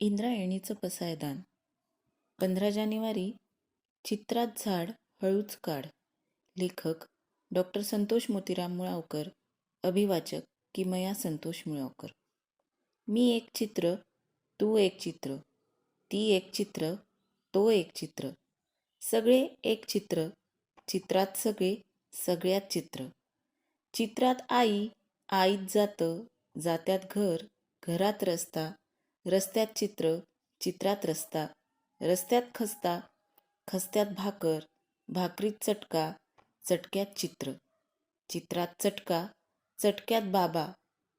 इंद्रायणीचं पसायदान. पंधरा जानेवारी चित्रात झाड हळूच काढ. लेखक डॉक्टर संतोष मोतीराम मुळावकर. अभिवाचक किमया संतोष मुळावकर. मी एक चित्र तू एक चित्र. ती एक चित्र तो एक चित्र. सगळे एक चित्र. चित्रात सगळे सगळ्यात चित्र. चित्रात आई आईत जातं. जात्यात घर घरात रस्ता. रस्त्यात चित्र चित्रात रस्ता रस्त्यात खस्ता खस्त्यात भाकर भाकरीत चटका चटक्यात चित्र चित्रात चटका चटक्यात बाबा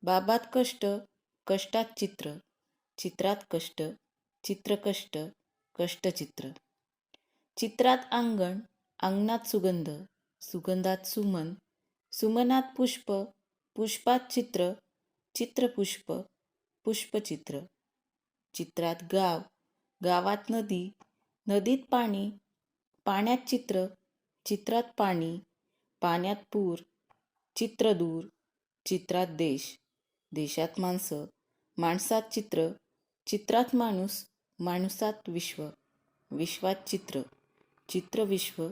बाबात कष्ट कष्टात चित्र चित्रात कष्ट चित्रकष्ट कष्टचित्र चित्रात अंगण अंगणात सुगंध सुगंधात सुमन सुमनात पुष्प पुष्पात चित्र चित्रपुष्प पुष्पचित्र चित्रात गाव. गावात नदी. नदीत पाणी. पाण्यात चित्र. चित्रात पाणी. पाण्यात पूर. चित्र दूर. चित्रात देश. देशात माणसं. माणसात चित्र. चित्रात माणूस. माणसात विश्व. विश्वात चित्र. चित्रविश्व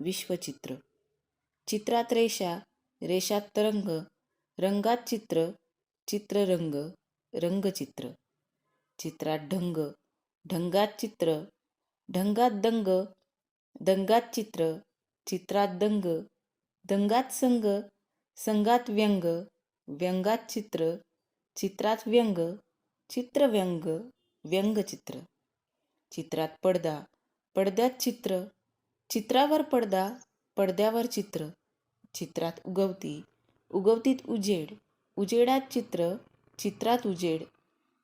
विश्वचित्र चित्रात रेषा. रेषात तरंग. रंगात चित्र. चित्ररंग रंगचित्र. चित्रात ढंग ढंगात चित्र ढंगात दंग दंगात चित्र चित्रात दंग दंगात संग संगात व्यंग व्यंगात चित्र चित्रात व्यंग चित्रव्यंग व्यंगचित्र चित्रात पडदा पडद्यात चित्र चित्रावर पडदा पडद्यावर चित्र. चित्रात उगवती उगवतीत उजेड उजेडात चित्र चित्रात उजेड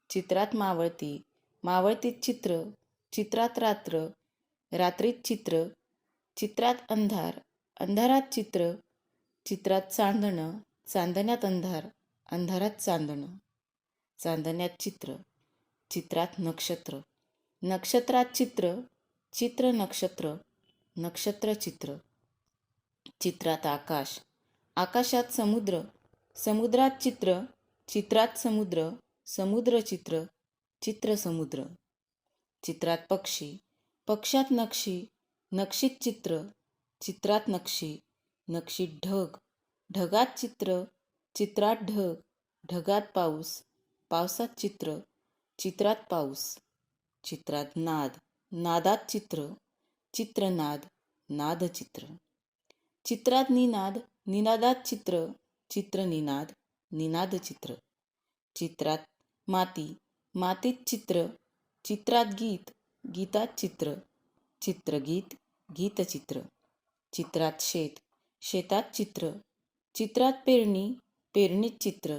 चित्रात मावळती. मावळतीत चित्र चित्रात रात्र रात्रीत चित्र चित्रात अंधार अंधारात चित्र चित्रात चांदणं चांदण्यात अंधार अंधारात चांदणं. चांदण्यात चित्र चित्रात नक्षत्र. नक्षत्रात चित्र चित्र नक्षत्र नक्षत्र चित्र. चित्रात आकाश आकाशात समुद्र समुद्रात चित्र चित्रात समुद्र समुद्र चित्र चित्र समुद्र चित्रात पक्षी पक्षात नक्षी नक्षीत चित्र चित्रात नक्षी नक्षीत ढग ढगात चित्र चित्रात ढग ढगात पाऊस पावसात चित्र चित्रात पाऊस. चित्रात नाद नादात चित्र चित्रनाद नादचित्र. चित्रात निनाद निनादात चित्र चित्रनिनाद निनादचित्र. चित्रात माती मातीत चित्र चित्रात गीत गीतात चित्र चित्रगीत गीतचित्र चित्रात शेत शेतात चित्र चित्रात पेरणी पेरणीत चित्र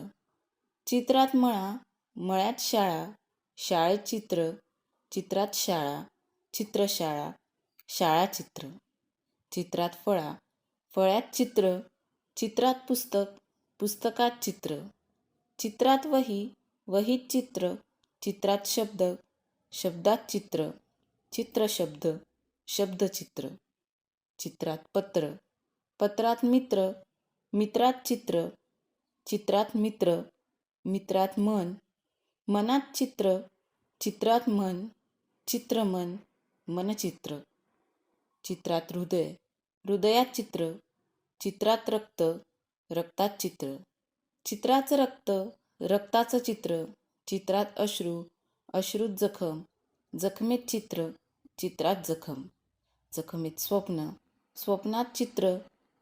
चित्रात मळा मळ्यात शाळा शाळेत चित्र चित्रात शाळा चित्रशाळा शाळा चित्र चित्रात फळा फळ्यात चित्र चित्रात पुस्तक पुस्तकात चित्र चित्रात वही वहीत चित्र चित्रात शब्द शब्दात चित्र चित्रशब्द शब्दचित्र चित्रात पत्र पत्रात मित्र मित्रात चित्र चित्रात मित्र मित्रात मन मनात चित्र चित्रात मन चित्रमन मनचित्र चित्रात हृदय हृदयात चित्र चित्रात रक्त रक्तात चित्र चित्राचं रक्त रक्ताचं चित्र चित्रात अश्रू अश्रूत जखम जखमेत चित्र चित्रात जखम जखमेत स्वप्न स्वप्नात चित्र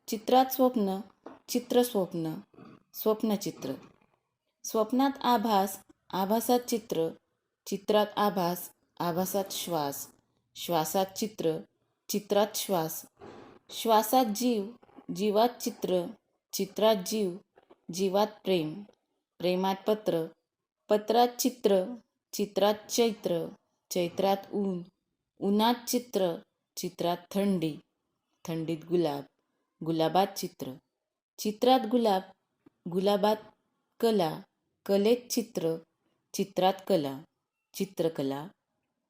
चित्रात स्वप्न चित्र स्वप्न स्वप्नचित्र स्वप्नात आभास आभासात चित्र चित्रात आभास आभासात श्वास श्वासात चित्र चित्रात श्वास. श्वासात जीव जीवात चित्र चित्रात जीव जीवात प्रेम. प्रेमात पत्र पत्रात चित्र चित्रात चैत्र चैत्रात ऊन उन्हात चित्र चित्रात थंडी थंडीत गुलाब गुलाबात चित्र चित्रात गुलाब गुलाबात कला कलेत चित्र चित्रात कला चित्रकला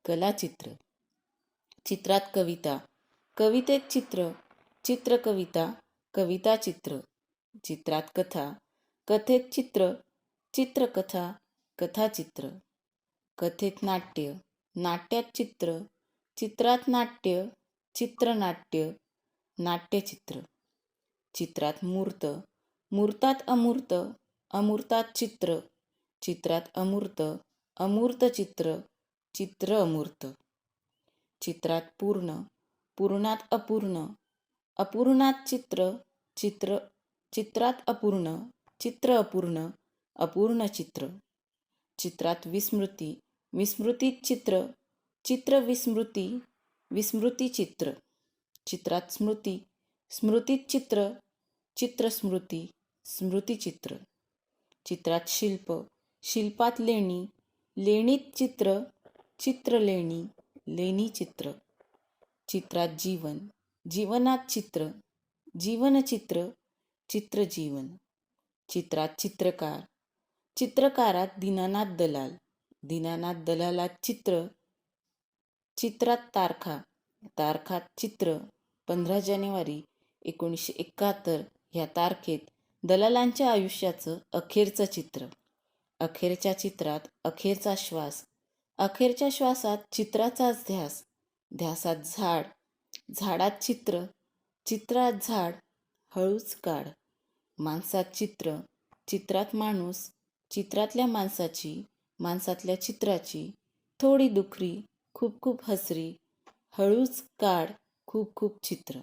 कलाचित्र चित्रात कविता कवितेत चित्र चित्रकविता कविता चित्र चित्रात कथा कथेत चित्र चित्रकथा कथाचित्र कथेत नाट्य नाट्यात चित्र चित्रात नाट्य चित्रनाट्य नाट्यचित्र. चित्रात मूर्त मूर्तात अमूर्त अमूर्तात चित्र. चित्रात अमूर्त अमूर्त चित्र चित्र अमूर्त. चित्रात पूर्ण पूर्णात अपूर्ण. अपूर्णात चित्र चित्र चित्रात अपूर्ण चित्र अपूर्ण. अपूर्ण चित्र. चित्रात विस्मृती. विस्मृतीत चित्र. चित्र विस्मृती. विस्मृती चित्र. चित्रात स्मृती. स्मृतीत चित्र. चित्रस्मृती स्मृतीचित्र स्मृतिचित्र चित्रात शिल्प. शिल्पात लेणी. लेणीत चित्र. चित्र लेणी. लेणी चित्र. चित्रात जीवन. जीवनात चित्र. जीवनचित्र. चित्र जीवन. चित्रात चित्रकार. चित्रकारात दीनानाथ दलाल. दीनानाथ दलालात चित्र. चित्रात तारखा. तारखात चित्र. पंधरा जानेवारी एकोणीसशे एकाहत्तर. ह्या तारखेत दलालांच्या आयुष्याचं अखेरचं चित्र. अखेरच्या चित्रात अखेरचा श्वास. अखेरच्या श्वासात चित्राचाच ध्यास. ध्यासात झाड. झाडात चित्र. चित्रात झाड. हळूच काढ. माणसात चित्र. चित्रात माणूस. चित्रातल्या माणसाची माणसातल्या चित्राची थोडी दुखरी खूप खूप हसरी हळूच काढ खूप खूप चित्र.